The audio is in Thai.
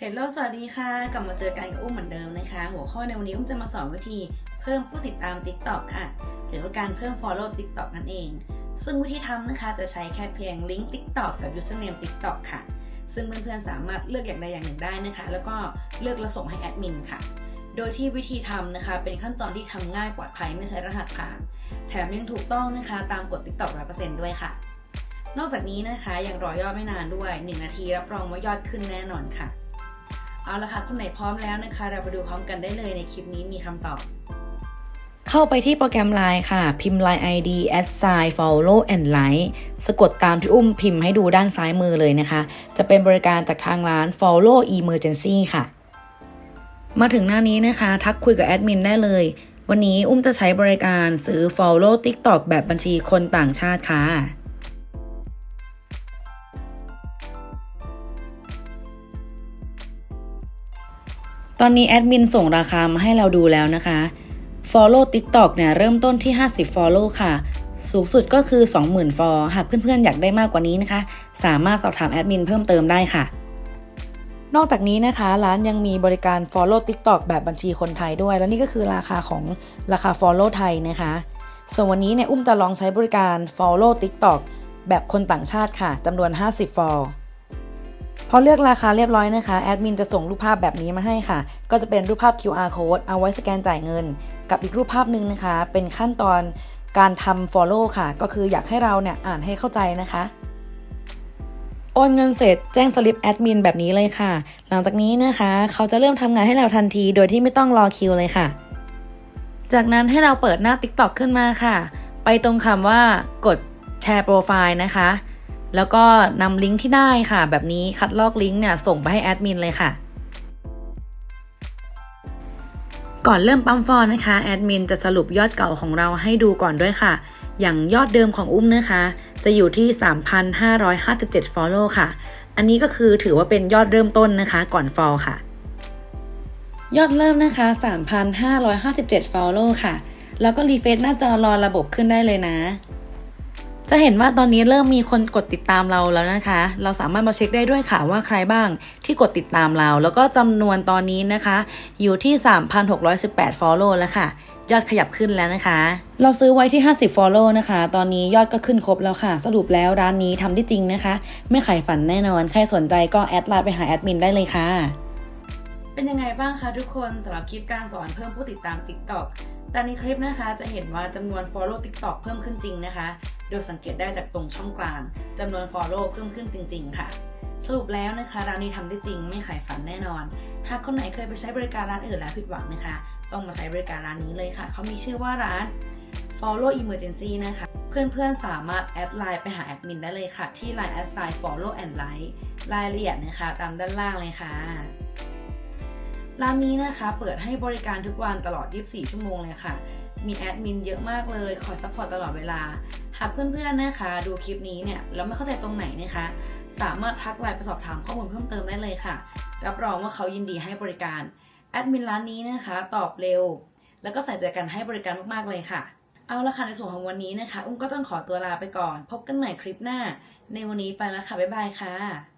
เฮลโลสวัสดีค่ะ กลับมาเจอกันกับอุ้มเหมือนเดิมนะคะ หัวข้อในวันนี้อุ้มจะมาสอนวิธีเพิ่มผู้ติดตาม TikTok ค่ะ หรือว่าการเพิ่ม Follow TikTok นั่นเอง ซึ่งวิธีทำนะคะจะใช้แค่เพียงลิงก์ TikTok กับ Username TikTok ค่ะ ซึ่งเพื่อนๆสามารถเลือกอย่างใดอย่างหนึ่งได้นะคะ แล้วก็เลือกแล้วส่งให้แอดมินค่ะ โดยที่วิธีทำนะคะ เป็นขั้นตอนที่ทำง่ายปลอดภัยไม่ใช้รหัสผ่าน แถมยังถูกต้องนะคะ ตามกฎ TikTok 100%ด้วยค่ะ นอกจากนี้นะคะยังรอยอดไม่นานด้วย 1 นาทีรับรองว่ายอดขึ้นแน่นอนค่ะ เอาละค่ะคุณไหนพร้อมแล้วนะคะ เราไปดูพร้อมกันได้เลยในคลิปนี้มีคำตอบ เข้าไปที่โปรแกรม Line ค่ะ พิมพ์ Line ID a s i g n follow and like สะกดตามที่อุ้มพิมพ์ให้ดูด้านซ้ายมือเลยนะคะ จะเป็นบริการจากทางร้าน follow emergency ค่ะ มาถึงหน้านี้นะคะ ทักคุยกับแอดมินได้เลย วันนี้อุ้มจะใช้บริการซื้อ follow TikTok แบบบัญชีคนต่างชาติค่ะ ตอนนี้แอดมินส่งราคามาให้เราดูแล้วนะคะ Follow TikTok เนี่ยเริ่มต้นที่ 50 Follow ค่ะ สูงสุดก็คือ 20,000 ฟอหากเพื่อนๆ อยากได้มากกว่านี้นะคะ สามารถสอบถามแอดมินเพิ่มเติมได้ค่ะ นอกจากนี้นะคะ ร้านยังมีบริการ Follow TikTok แบบบัญชีคนไทยด้วย และนี่ก็คือราคาของราคา Follow ไทยนะคะ ส่วนวันนี้เนี่ยอุ้มจะลองใช้บริการ Follow TikTok แบบคนต่างชาติค่ะจำนวน 50ฟอล พอเลือกราคาเรียบร้อยนะคะแอดมินจะส่งรูปภาพแบบนี้มาให้ค่ะ ก็จะเป็นรูปภาพ QR code เอาไว้สแกนจ่ายเงิน กับอีกรูปภาพหนึ่งนะคะ เป็นขั้นตอนการทำ follow ค่ะ ก็คืออยากให้เราเนี่ยอ่านให้เข้าใจนะคะโอนเงินเสร็จแจ้งสลิปแอดมินแบบนี้เลยค่ะ หลังจากนี้นะคะ เขาจะเริ่มทำงานให้เราทันที โดยที่ไม่ต้องรอคิวเลยค่ะ จากนั้นให้เราเปิดหน้า TikTok ขึ้นมาค่ะ ไปตรงคำว่ากดแชร์โปรไฟล์นะคะ แล้วก็นำลิงก์ที่ได้ค่ะ แบบนี้คัดลอกลิงก์เนี่ยส่งไปให้แอดมินเลยค่ะ ก่อนเริ่มปั๊มฟอนนะคะแอดมินจะสรุปยอดเก่าของเราให้ดูก่อนด้วยค่ะ อย่างยอดเดิมของอุ้มนะคะ จะอยู่ที่ 3,557 follow ค่ะ อันนี้ก็คือถือว่าเป็นยอดเริ่มต้นนะคะ ก่อนฟอลค่ะ ยอดเริ่มนะคะ 3,557 follow ค่ะ แล้วก็รีเฟซหน้าจอรอระบบขึ้นได้เลยนะ จะเห็นว่าตอนนี้เริ่มมีคนกดติดตามเราแล้วนะคะ เราสามารถมาเช็คได้ด้วยค่ะว่าใครบ้างที่กดติดตามเรา แล้วก็จำนวนตอนนี้นะคะ อยู่ที่ 3,618 follow แล้วค่ะ ยอดขยับขึ้นแล้วนะคะ เราซื้อไว้ที่ 50 follow นะคะ ตอนนี้ยอดก็ขึ้นครบแล้วค่ะ สรุปแล้วร้านนี้ทำได้จริงนะคะ ไม่ขายฝันแน่นอน ใครสนใจก็แอดไลน์ไปหาแอดมินได้เลยค่ะ เป็นยังไงบ้างคะทุกคนสำหรับคลิปการสอนเพิ่มผู้ติดตาม TikTok แต่ในคลิปนะคะจะเห็นว่าจำนวน Follow TikTok เพิ่มขึ้นจริงนะคะ โดยสังเกตได้จากตรงช่องกลางจำนวน Follow เพิ่มขึ้นจริง ๆ ค่ะ สรุปแล้วนะคะร้านนี้ทำได้จริงไม่ขายฝันแน่นอน หากคนไหนเคยไปใช้บริการร้านอื่นแล้วผิดหวังนะคะ ต้องมาใช้บริการร้านนี้เลยค่ะ เขามีชื่อว่าร้าน Follow Emergency นะคะ เพื่อนๆ สามารถแอดไลน์ไปหาแอดมินได้เลยค่ะ ที่ Line แอดไซน์ Follow and Like รายละเอียดนะคะตามด้านล่างเลยค่ะร้านนี้นะคะเปิดให้บริการทุกวันตลอด 24 ชั่วโมงเลยค่ะ มีแอดมินเยอะมากเลย คอยซัพพอร์ตตลอดเวลา หากเพื่อนๆนะคะ ดูคลิปนี้เนี่ยแล้วไม่เข้าใจตรงไหนนะคะ สามารถทักไลน์ไปสอบถามข้อมูลเพิ่มเติมได้เลยค่ะ รับรองว่าเขายินดีให้บริการแอดมินร้านนี้นะคะ ตอบเร็ว แล้วก็ใส่ใจกันให้บริการมากๆเลยค่ะ เอาละค่ะในส่วนของวันนี้นะคะ อุ้มก็ต้องขอตัวลาไปก่อน พบกันใหม่คลิปหน้า ในวันนี้ไปแล้วค่ะบ๊ายบายค่ะ